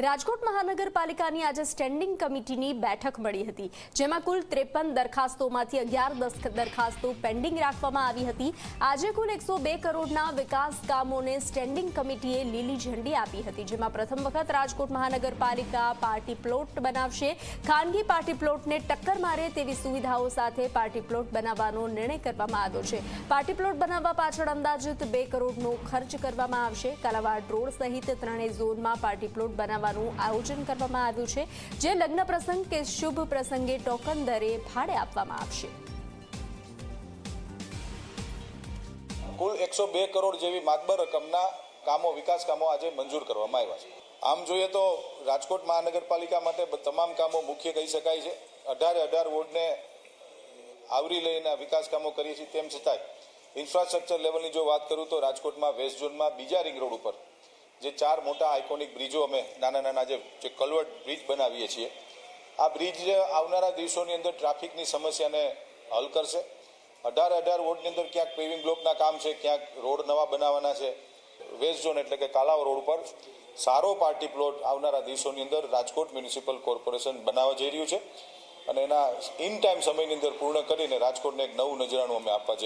રાજકોટ મહાનગરપાલિકાની આજે સ્ટેન્ડિંગ કમિટીની બેઠક મળી હતી, જેમાં કુલ ત્રેપન દરખાસ્તોમાંથી અગિયાર દરખાસ્તો પેન્ડિંગ રાખવામાં આવી હતી. આજે કુલ એકસો બે કરોડના વિકાસ કામોને સ્ટેન્ડિંગ કમિટીએ લીલી ઝંડી આપી હતી, જેમાં પ્રથમ વખત રાજકોટ મહાનગરપાલિકા પાર્ટી પ્લોટ બનાવશે. ખાનગી પાર્ટી પ્લોટને ટક્કર મારે તેવી સુવિધાઓ સાથે પાર્ટી પ્લોટ બનાવવાનો નિર્ણય કરવામાં આવ્યો છે. પાર્ટી પ્લોટ બનાવવા પાછળ અંદાજિત બે કરોડનો ખર્ચ કરવામાં આવશે. કાલાવાડ રોડ સહિત ત્રણેય ઝોનમાં પાર્ટી પ્લોટ બનાવવાનું આયોજન કરવામાં આવ્યું છે, જે લગ્ન પ્રસંગ કે શુભ પ્રસંગે ટોકન દરે ભાડે આપવામાં આવશે. કુલ એકસો બે કરોડ જેવી માતબર રકમના કામો, વિકાસ કામો આજે મંજૂર કરવામાં આવ્યા છે. આમ જોઈએ તો રાજકોટ મહાનગરપાલિકા માટે તમામ કામો મુખ્ય કહી શકાય છે. અઢારે અઢાર વોર્ડને આવરી લઈને વિકાસ કામો કરીએ છીએ તેમ છતાંય, ઇન્ફ્રાસ્ટ્રક્ચર લેવલની જો વાત કરું તો રાજકોટમાં વેસ્ટ ઝોનમાં બીજા રિંગ રોડ ઉપર જે ચાર મોટા આઇકોનિક બ્રિજો અમે નાના નાના જે કલવર્ટ બ્રિજ બનાવીએ છીએ, આ બ્રિજ આવનારા દિવસોની અંદર ટ્રાફિકની સમસ્યાને હલ કરશે. અઢાર અઢાર વોર્ડની અંદર ક્યાંક પેવિંગ બ્લોકના કામ છે, ક્યાંક રોડ નવા બનાવવાના છે વેસ્ટ ઝોન એટલે કે કાલાવ રોડ પર સારો પાર્ટી પ્લોટ આવનારા દિવસોની અંદર રાજકોટ મ્યુનિસિપલ કોર્પોરેશન બનાવવા જઈ રહ્યું છે. અને એના ઇન ટાઈમ સમયની અંદર પૂર્ણ કરીને રાજકોટને એક નવું નજરાણું અમે આપવા જઈ